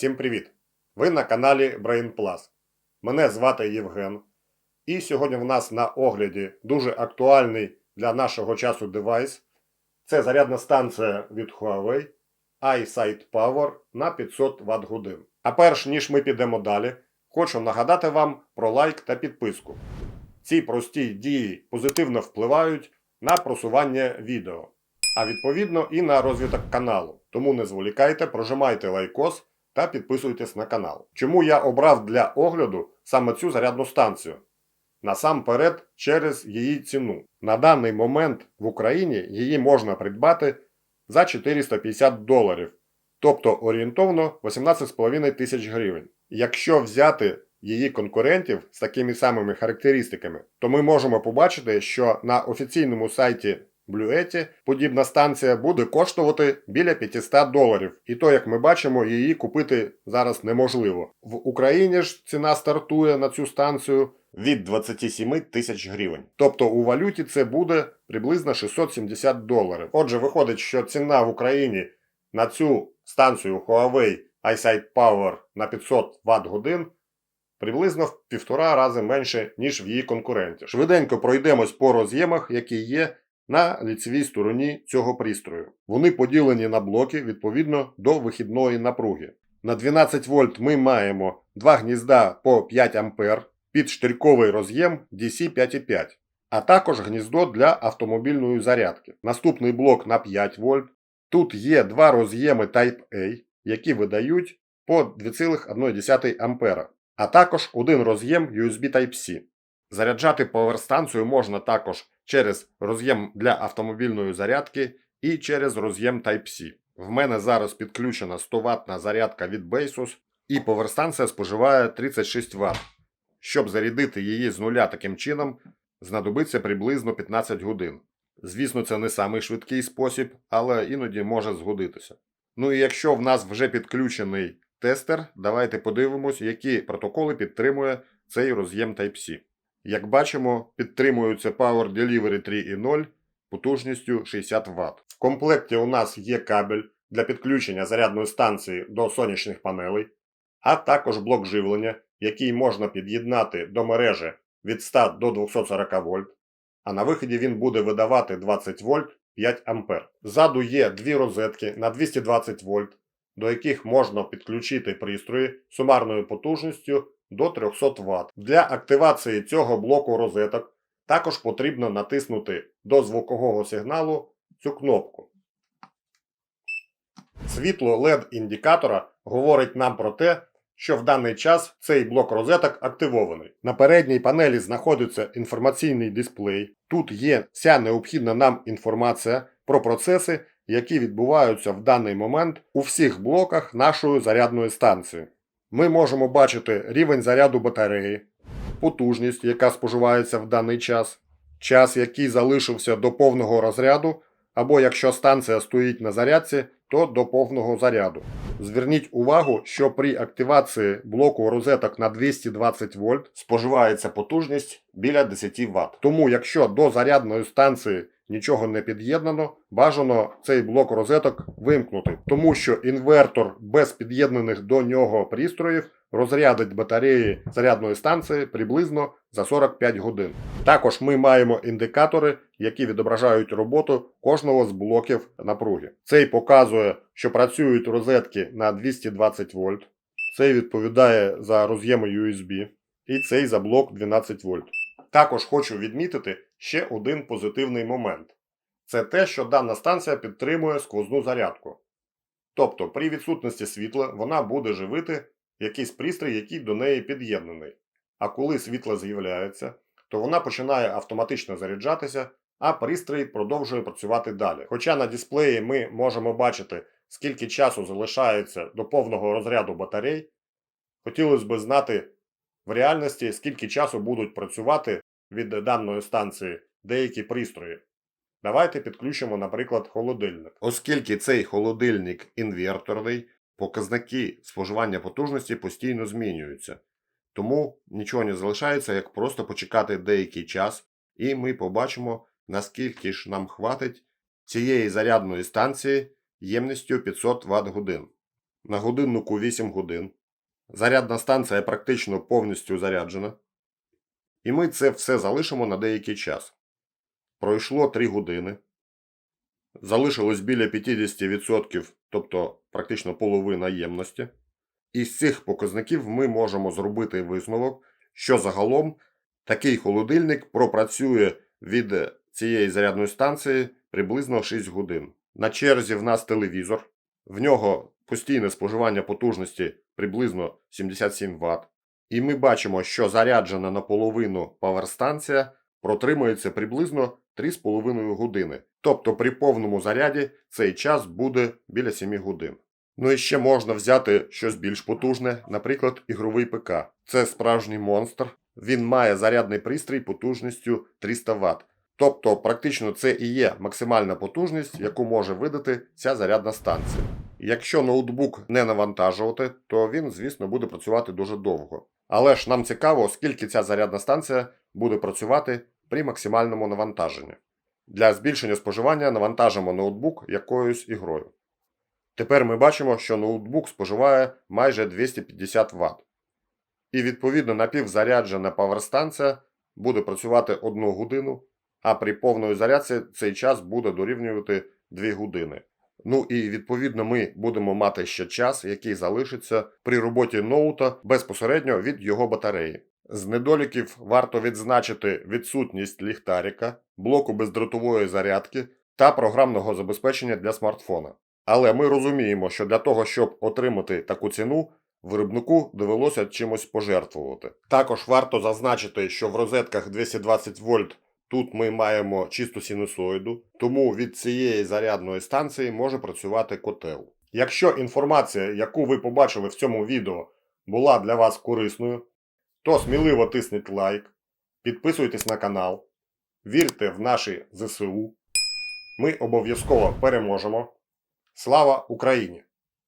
Всім привіт! Ви на каналі Brain Plus. Мене звати Євген. І сьогодні в нас на огляді дуже актуальний для нашого часу девайс. Це зарядна станція від Huawei iSight Power на 500 Вт годин. А перш ніж ми підемо далі, хочу нагадати вам про лайк та підписку. Ці прості дії позитивно впливають на просування відео, а відповідно і на розвиток каналу. Тому не зволікайте, прожимайте лайкос та підписуйтесь на канал. Чому я обрав для огляду саме цю зарядну станцію? Насамперед через її ціну. На даний момент в Україні її можна придбати за 450 доларів, тобто орієнтовно 18,5 тисяч гривень. Якщо взяти її конкурентів з такими самими характеристиками, то ми можемо побачити, що на офіційному сайті Bluetti подібна станція буде коштувати біля 500 доларів. І то, як ми бачимо, її купити зараз неможливо. В Україні ж ціна стартує на цю станцію від 27 тисяч гривень. Тобто у валюті це буде приблизно 670 доларів. Отже, виходить, що ціна в Україні на цю станцію Huawei iSight Power на 500 Вт годин приблизно в півтора рази менше, ніж в її конкурентів. Швиденько пройдемось по роз'ємах, які є на ліцевій стороні цього пристрою. Вони поділені на блоки відповідно до вихідної напруги. На 12 вольт ми маємо два гнізда по 5 А під штирьковий роз'єм DC 5,5, а також гніздо для автомобільної зарядки. Наступний блок на 5 вольт. Тут є два роз'єми Type-A, які видають по 2,1 А, а також один роз'єм USB Type-C. Заряджати поверстанцію можна також через роз'єм для автомобільної зарядки і через роз'єм Type-C. В мене зараз підключена 100 ватна зарядка від Basus і поверстанція споживає 36 Вт. Щоб зарядити її з нуля таким чином, знадобиться приблизно 15 годин. Звісно, це не самий швидкий спосіб, але іноді може згодитися. Ну і якщо в нас вже підключений тестер, давайте подивимось, які протоколи підтримує цей роз'єм Type-C. Як бачимо, підтримується Power Delivery 3.0 потужністю 60 Вт. В комплекті у нас є кабель для підключення зарядної станції до сонячних панелей, а також блок живлення, який можна під'єднати до мережі від 100 до 240 вольт, а на виході він буде видавати 20 вольт 5 А. Ззаду є дві розетки на 220 вольт, до яких можна підключити пристрої сумарною потужністю до 300 Вт. Для активації цього блоку розеток також потрібно натиснути до звукового сигналу цю кнопку. Світло LED-індикатора говорить нам про те, що в даний час цей блок розеток активований. На передній панелі знаходиться інформаційний дисплей. Тут є вся необхідна нам інформація про процеси, які відбуваються в даний момент у всіх блоках нашої зарядної станції. Ми можемо бачити рівень заряду батареї, потужність, яка споживається в даний час, час, який залишився до повного розряду, або якщо станція стоїть на зарядці, то до повного заряду. Зверніть увагу, що при активації блоку розеток на 220 вольт споживається потужність біля 10 Вт. Тому, якщо до зарядної станції нічого не під'єднано, бажано цей блок розеток вимкнути, тому що інвертор без під'єднаних до нього пристроїв розрядить батареї зарядної станції приблизно за 45 годин. Також ми маємо індикатори, які відображають роботу кожного з блоків напруги. Цей показує, що працюють розетки на 220 вольт. Цей відповідає за роз'єми USB і цей за блок 12 вольт. Також хочу відмітити ще один позитивний момент. Це те, що дана станція підтримує сквозну зарядку. Тобто, при відсутності світла вона буде живити якийсь пристрій, який до неї під'єднаний. А коли світло з'являється, то вона починає автоматично заряджатися, а пристрій продовжує працювати далі. Хоча на дисплеї ми можемо бачити, скільки часу залишається до повного розряду батарей, хотілося б знати в реальності, скільки часу будуть працювати від даної станції деякі пристрої. Давайте підключимо, наприклад, холодильник. Оскільки цей холодильник інверторний, показники споживання потужності постійно змінюються. Тому нічого не залишається, як просто почекати деякий час, і ми побачимо, наскільки ж нам хватить цієї зарядної станції ємністю 500 Вт годин. На годиннику 8 годин. Зарядна станція практично повністю заряджена. І ми це все залишимо на деякий час. Пройшло 3 години. Залишилось біля 50%, тобто практично половина ємності. Із цих показників ми можемо зробити висновок, що загалом такий холодильник пропрацює від цієї зарядної станції приблизно 6 годин. На черзі в нас телевізор, в нього постійне споживання потужності приблизно 77 Вт. І ми бачимо, що заряджена наполовину паверстанція протримується приблизно 3,5 години. Тобто при повному заряді цей час буде біля 7 годин. Ну і ще можна взяти щось більш потужне, наприклад, ігровий ПК. Це справжній монстр. Він має зарядний пристрій потужністю 300 Вт. Тобто, практично це і є максимальна потужність, яку може видати ця зарядна станція. Якщо ноутбук не навантажувати, то він, звісно, буде працювати дуже довго. Але ж нам цікаво, скільки ця зарядна станція буде працювати при максимальному навантаженні. Для збільшення споживання навантажимо ноутбук якоюсь ігрою. Тепер ми бачимо, що ноутбук споживає майже 250 Вт. І відповідно напівзаряджена паверстанція буде працювати 1 годину, а при повної зарядці цей час буде дорівнювати 2 години. Ну і відповідно ми будемо мати ще час, який залишиться при роботі ноута безпосередньо від його батареї. З недоліків варто відзначити відсутність ліхтарика, блоку бездротової зарядки та програмного забезпечення для смартфона. Але ми розуміємо, що для того, щоб отримати таку ціну, виробнику довелося чимось пожертвувати. Також варто зазначити, що в розетках 220 вольт тут ми маємо чисту синусоїду, тому від цієї зарядної станції може працювати котел. Якщо інформація, яку ви побачили в цьому відео, була для вас корисною, то сміливо тисніть лайк, підписуйтесь на канал, вірте в наші ЗСУ. Ми обов'язково переможемо. Слава Україні!